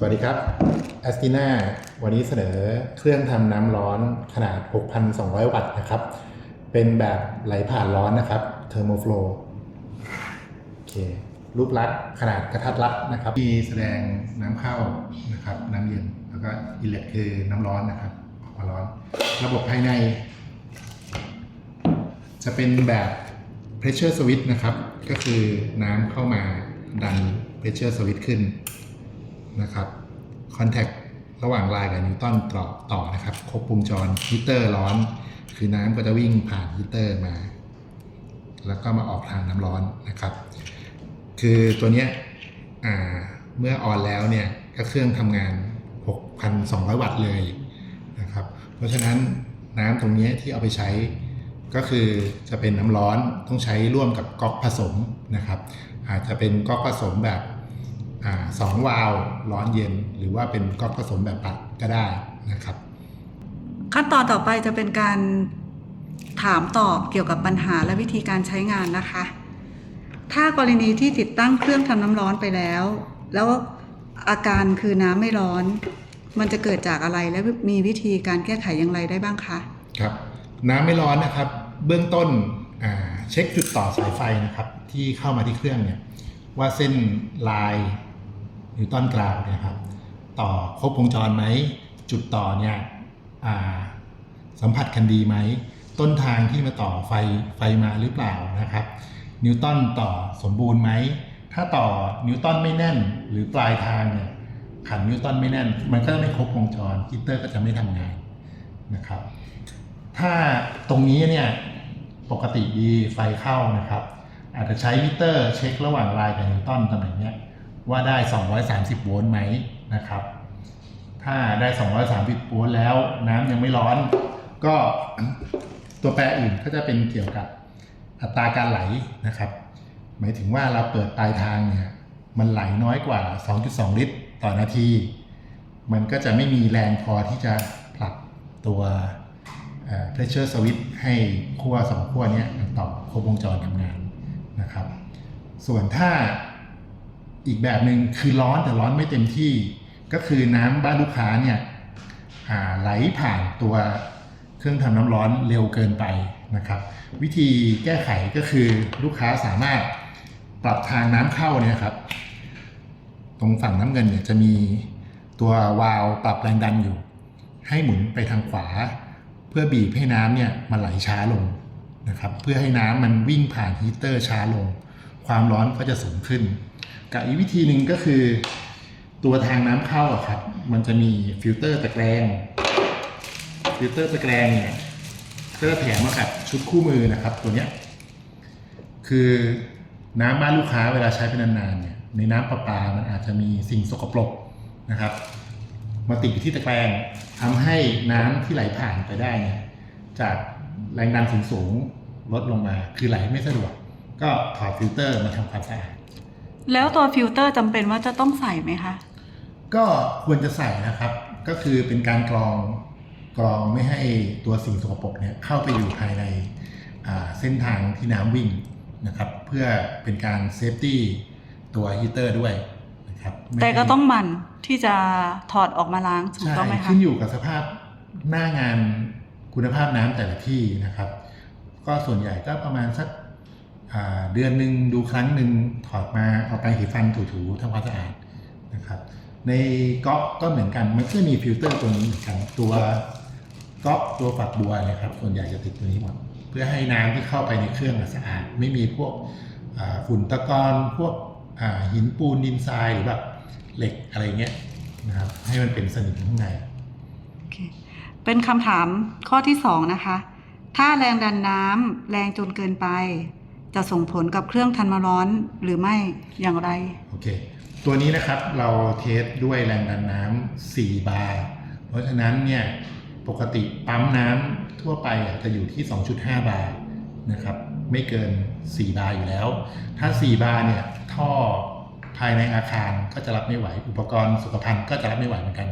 สวัสดีครับ a s t i n a วันนี้เสนอเครื่องทำน้ำร้อนขนาด 6,200 วัตต์นะครับ เป็นแบบไหลผ่านร้อนนะครับ Thermoflow โอเค รูปลักษณ์ขนาดกระทัดรัดนะครับ มีแสดงน้ำเข้านะครับ น้ำเย็น แล้วก็อิเลตคือน้ำร้อนนะครับ ออกมาร้อน ระบบภายใน จะเป็นแบบ pressure switch นะครับ ก็คือน้ำเข้ามาดัน pressure switch ขึ้น นะครับคอนแทคระหว่างลายกับนิวตันต่อต่อนะครับ ครบวงจรฮีเตอร์ร้อน คือน้ำก็จะวิ่งผ่านฮีเตอร์มา แล้วก็มาออกทางน้ำร้อนนะครับ คือตัวเนี้ยเมื่อออนแล้วเนี่ยก็เครื่องทำงาน 6,200 วัตต์เลยนะครับ เพราะฉะนั้นน้ำตรงนี้ที่เอาไปใช้ก็คือจะเป็นน้ำร้อนต้องใช้ร่วมกับก๊อกผสมนะครับ อาจจะเป็นก๊อกผสมแบบ สองวาล์วร้อนเย็น หรือว่าเป็นก๊อกผสมแบบปัดก็ได้นะครับ ขั้นตอนต่อไปจะเป็นการถามตอบเกี่ยวกับปัญหาและวิธีการใช้งานนะคะ ถ้ากรณีที่ติดตั้งเครื่องทำน้ำร้อนไปแล้ว แล้วอาการคือน้ำไม่ร้อน มันจะเกิดจากอะไรและมีวิธีการแก้ไขอย่างไรได้บ้างคะครับ น้ำไม่ร้อนนะครับ เบื้องต้นอ่าเช็คจุดต่อสายไฟนะครับ ที่เข้ามาที่เครื่องเนี่ยว่าเส้นลาย นิวตันกราวเนี่ยครับต่อครบวงจรไหม จุดต่อเนี่ยสัมผัสกันดีไหม ต้นทางที่มาต่อไฟไฟมาหรือเปล่านะครับ นิวตันต่อสมบูรณ์ไหม ถ้าต่อนิวตันไม่แน่นหรือปลายทางเนี่ยขันนิวตันไม่แน่น มันก็ไม่ครบวงจรฮีเตอร์ก็จะไม่ทำงานนะครับ ถ้าตรงนี้เนี่ยปกติดีไฟเข้านะครับ อาจจะใช้มิเตอร์เช็คระหว่างลายกับนิวตันตำแหน่งเนี้ย ว่าได้ 230 โวลต์ไหมนะครับ ถ้าได้ 230 โวลต์แล้วน้ำยังไม่ร้อน ก็ตัวแปรอื่นก็จะเป็นเกี่ยวกับอัตราการไหลนะครับ หมายถึงว่าเราเปิดปลายทางเนี่ยมันไหลน้อยกว่า 2.2 ลิตร ต่อนาที มันก็จะไม่มีแรงพอที่จะผลักตัวเอ่อ pressure switch ให้ขั้วสองขั้วนี้ต่อครบวงจรทำงานนะครับ ส่วนถ้า อีกแบบหนึ่งคือร้อนแต่ร้อนไม่เต็มที่ ก็คือน้ำบ้านลูกค้าเนี่ยไหลผ่านตัวเครื่องทำน้ำร้อนเร็วเกินไปนะครับ วิธีแก้ไขก็คือลูกค้าสามารถปรับทางน้ำเข้าเนี่ยครับ ตรงฝั่งน้ำเงินเนี่ยจะมีตัววาล์วปรับแรงดันอยู่ ให้หมุนไปทางขวา เพื่อบีบให้น้ำเนี่ยมันไหลช้าลงนะครับ เพื่อให้น้ำมันวิ่งผ่านฮีเตอร์ช้าลง ความร้อนก็จะสูงขึ้น กับอีกวิธีหนึ่งก็คือ ตัวทางน้ำเข้าอะครับ มันจะมีฟิลเตอร์ตะแกรงฟิลเตอร์ตะแกรงเนี่ยก็จะแถมมากับชุดคู่มือนะครับ ตัวเนี้ยคือน้ำบ้านลูกค้าเวลาใช้ไปนานๆเนี่ยในน้ำประปา มันอาจจะมีสิ่งสกปรกนะครับ มาติดอยู่ที่ตะแกรงทำให้น้ำที่ไหลผ่านไปได้เนี่ยจากแรงดันสูงสูงๆลดลงมา คือไหลไม่สะดวก ก็ถอดฟิลเตอร์มาทำความสะอาด แล้วตัวฟิลเตอร์จำเป็นว่าจะต้องใส่ไหมคะ ก็ควรจะใส่นะครับ ก็คือเป็นการกรองกรองไม่ให้ตัวสิ่งสกปรกเนี่ยเข้าไปอยู่ภายในอ่าเส้นทางที่น้ำวิ่งนะครับ เพื่อเป็นการเซฟตี้ตัวฮีเตอร์ด้วยนะครับไม่แต่ก็ให้ต้องหมั่นที่จะถอดออกมาล้างถูกใช่ต้องไหมคะขึ้นอยู่กับสภาพหน้างานคุณภาพน้ำแต่ละที่นะครับ ก็ส่วนใหญ่ก็ประมาณสักอ่า เดือนหนึ่งดูครั้งหนึ่งถอดมาเอาไปสีฟันถูๆทำความสะอาดนะครับในก๊อกก็เหมือนกันมันก็มีฟิลเตอร์ตัวนี้เหมือนกันตัวก๊อกตัวฝักบัวนะครับส่วนใหญ่จะติดตัวนี้หมดเพื่อให้น้ำที่เข้าไปในเครื่องสะอาด ไม่มีพวกฝุ่นตะกอนพวกหินปูนดินทรายหรือแบบเหล็กอะไรเงี้ยนะครับให้มันเป็นสนิมข้างในโอเคเป็นคำถามข้อที่สองนะคะ ถ้าแรงดันน้ำแรงจนเกินไป จะส่งผลกับเครื่องทันมาร้อนหรือไม่อย่างไรโอเค ตัวนี้นะครับเราเทสด้วยแรงดันน้ำ4บาร์เพราะฉะนั้นเนี่ยปกติปั๊มน้ำทั่วไปจะอยู่ที่ 2.5 บาร์นะครับไม่เกิน 4 บาร์อยู่แล้ว ถ้า 4 บาร์เนี่ยท่อภายในอาคารก็จะรับไม่ไหว อุปกรณ์สุขภัณฑ์ก็จะรับไม่ไหวเหมือนกัน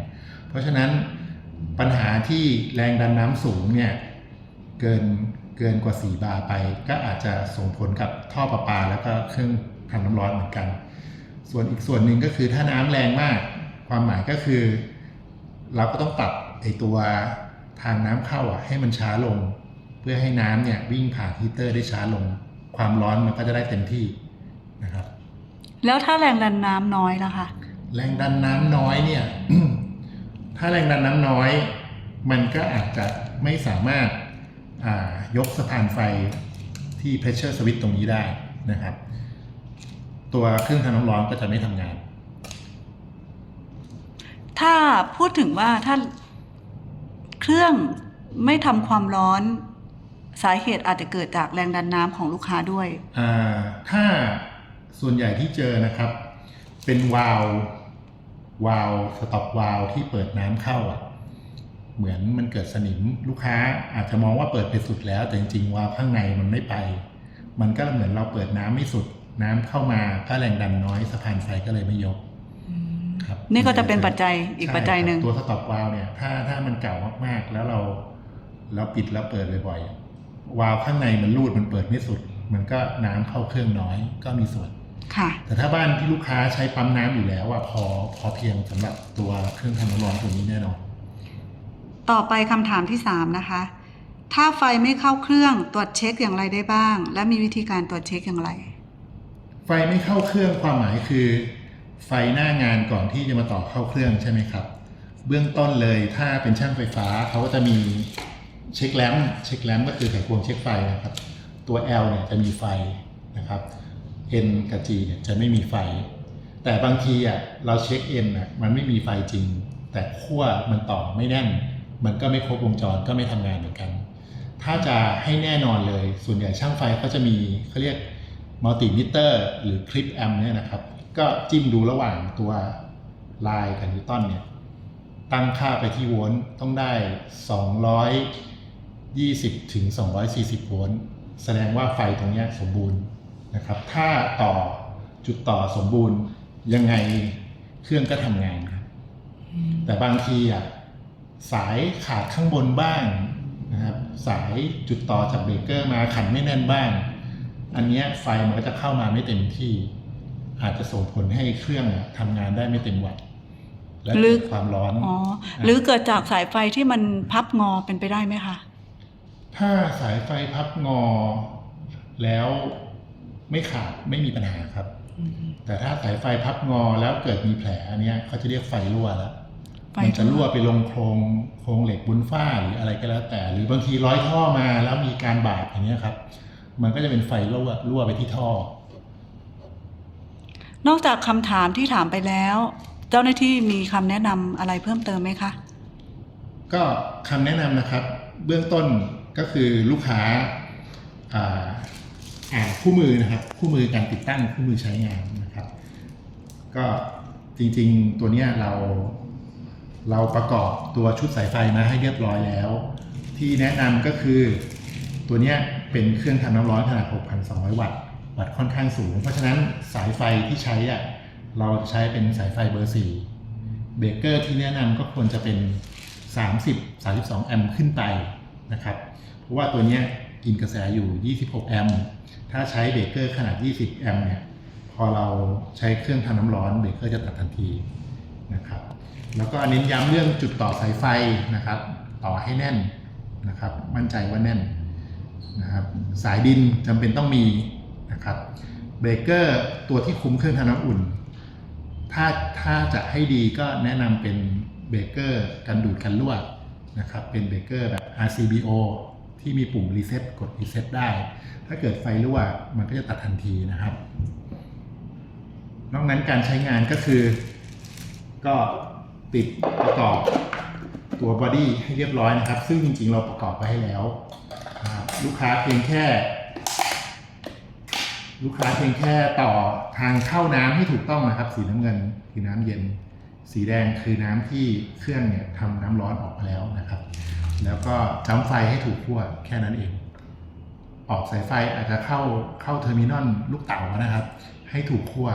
เพราะฉะนั้นปัญหาที่แรงดันน้ำสูงเนี่ยเกิน เกินกว่า 4 บาร์ไป ก็อาจจะส่งผลกับท่อประปา แล้วก็เครื่องทำน้ำร้อนเหมือนกัน ส่วนอีกส่วนหนึ่งก็คือถ้าน้ำแรงมาก ความหมายก็คือ เราก็ต้องปรับไอตัวทางน้ำเข้าอะให้มันช้าลง เพื่อให้น้ำเนี่ยวิ่งผ่านฮีตเตอร์ได้ช้าลง ความร้อนมันก็จะได้เต็มที่นะครับ แล้วถ้าแรงดันน้ำน้อยล่ะคะแรงดันน้ำน้อยเนี่ยถ้าแรงดันน้ำน้อย มันก็อาจจะไม่สามารถอ่า ยกสะพานไฟที่ pressure switch ตรงนี้ได้นะครับ ตัวเครื่องทำน้ำร้อนก็จะไม่ทำงาน ถ้าพูดถึงว่าถ้าเครื่องไม่ทำความร้อนสาเหตุอาจจะเกิดจากแรงดันน้ำของลูกค้าด้วยอ่าถ้าส่วนใหญ่ที่เจอนะครับ เป็นวาล์ววาล์วสต็อปวาล์วที่เปิดน้ำเข้าอะ เหมือนมันเกิดสนิมลูกค้าอาจจะมองว่าเปิดไปสุดแล้ว แต่จริงๆวาล์วข้างในมันไม่ไป มันก็เหมือนเราเปิดน้ำไม่สุด น้ำเข้ามาก็แรงดันน้อยสะพานไฟก็เลยไม่ยกครับนี่ก็จะเป็นปัจจัยอีกใช่ปัจจัยหนึ่งครับตัวสต็อปวาล์วเนี่ยถ้าถ้ามันเก่ามากๆ แล้วเราเราปิดแล้วเปิดบ่อยๆวาล์วข้างในมันรูดมันเปิดไม่สุด มันก็น้ำเข้าเครื่องน้อยก็มีส่วนค่ะ แต่ถ้าบ้านที่ลูกค้าใช้ปั๊มน้ำอยู่แล้วอะพอพอเพียงสำหรับตัวเครื่องทำน้ำร้อนตัวนี้แน่นอน ต่อไปคำถามที่สามนะคะ ถ้าไฟไม่เข้าเครื่องตรวจเช็คอย่างไรได้บ้าง และมีวิธีการตรวจเช็คอย่างไร ไฟไม่เข้าเครื่องความหมายคือ ไฟหน้างานก่อนที่จะมาต่อเข้าเครื่องใช่ไหมครับ เบื้องต้นเลยถ้าเป็นช่างไฟฟ้าเขาก็จะมีเช็คแลมเช็คแลมก็คือไขควงเช็คไฟนะครับ ตัว L เนี่ยจะมีไฟนะครับ N กับ G เนี่ยจะไม่มีไฟ แต่บางทีอะเราเช็ค N อะมันไม่มีไฟจริง แต่ขั้วมันต่อไม่แน่น มันก็ไม่ครบวงจรก็ไม่ทำงานเหมือนกัน ถ้าจะให้แน่นอนเลย ส่วนใหญ่ช่างไฟเขาจะมีเขาเรียกมัลติมิเตอร์หรือคลิปแอมเนี่ยนะครับ ก็จิ้มดูระหว่างตัวลายกับนิวตันเนี่ย ตั้งค่าไปที่โวลต์ต้องได้ 220 ถึง 240 โวลต์แสดงว่าไฟตรงนี้สมบูรณ์นะครับ ถ้าต่อจุดต่อสมบูรณ์ยังไงเครื่องก็ทำงานครับแต่บางทีอะ สายขาดข้างบนบ้างนะครับสายจุดต่อจากเบรกเกอร์มาขันไม่แน่นบ้าง อันเนี้ยไฟมันก็จะเข้ามาไม่เต็มที่ อาจจะส่งผลให้เครื่องอะทำงานได้ไม่เต็มวัตต์และหรืเกิอดความร้อนอ๋อหรือเกิดจากสายไฟที่มันพับงอเป็นไปได้ไหมคะถ้าสายไฟพับงอแล้วไม่ขาดไม่มีปัญหาครับ แต่ถ้าสายไฟพับงอแล้วเกิดมีแผลอันเนี้ยเขาจะเรียกไฟรั่วแล้วไฟ มันจะรั่วรั่วไปลงโครงโครงเหล็กบนฝ้าหรืออะไรก็แล้วแต่ หรือบางทีร้อยท่อมาแล้วมีการบาดอย่างเงี้ยครับ มันก็จะเป็นไฟรั่วรั่วไปที่ท่อ นอกจากคำถามที่ถามไปแล้ว เจ้าหน้าที่มีคำแนะนำอะไรเพิ่มเติมไหมคะ ก็คำแนะนำนะครับ เบื้องต้นก็คือลูกค้าอ่าอ่านคู่มือนะครับ คู่มือการติดตั้งคู่มือใช้งานนะครับ ก็จริง ๆ ตัวเนี้ยเรา เราประกอบตัวชุดสายไฟมาให้เรียบร้อยแล้ว ที่แนะนำก็คือตัวนี้เป็นเครื่องทำน้ำร้อนขนาด 6,200 วัตต์ วัตต์ค่อนข้างสูง เพราะฉะนั้นสายไฟที่ใช้อะเราใช้เป็นสายไฟเบอร์4เบเกอร์ที่แนะนำก็ควรจะเป็น 30 32 แอมป์ขึ้นไปนะครับ เพราะว่าตัวนี้กินกระแสอยู่ 26 แอมป์ถ้าใช้เบเกอร์ขนาด 20 แอมป์เนี่ยพอเราใช้เครื่องทำน้ำร้อนเบเกอร์จะตัดทันทีนะครับ แล้วก็เน้นย้ำเรื่องจุดต่อสายไฟนะครับ ต่อให้แน่นนะครับ มั่นใจว่าแน่นนะครับ สายดินจำเป็นต้องมีนะครับเบรกเกอร์ตัวที่คุมเครื่องทำน้ำอุ่น ถ้าถ้าจะให้ดีก็แนะนำเป็นเบรกเกอร์กันดูดกันรั่วนะครับ เป็นเบรกเกอร์แบบ RCBO ที่มีปุ่มรีเซ็ตกดรีเซ็ตได้ ถ้าเกิดไฟรั่วมันก็จะตัดทันทีนะครับ นอกนั้นการใช้งานก็คือก็ ติดประกอบตัวบอดี้ให้เรียบร้อยนะครับ ซึ่งจริงๆเราประกอบไปให้แล้ว ลูกค้าเพียงแค่ ลูกค้าเพียงแค่ต่อทางเข้าน้ำให้ถูกต้องนะครับ สีน้ำเงินคือน้ำเย็น สีแดงคือน้ำที่เครื่องเนี่ยทำน้ำร้อนออกมาแล้วนะครับ แล้วก็จำไฟให้ถูกขั้วแค่นั้นเอง ออกสายไฟอาจจะเข้าเข้าเทอร์มินอลลูกเต๋านะครับ ให้ถูกขั้ว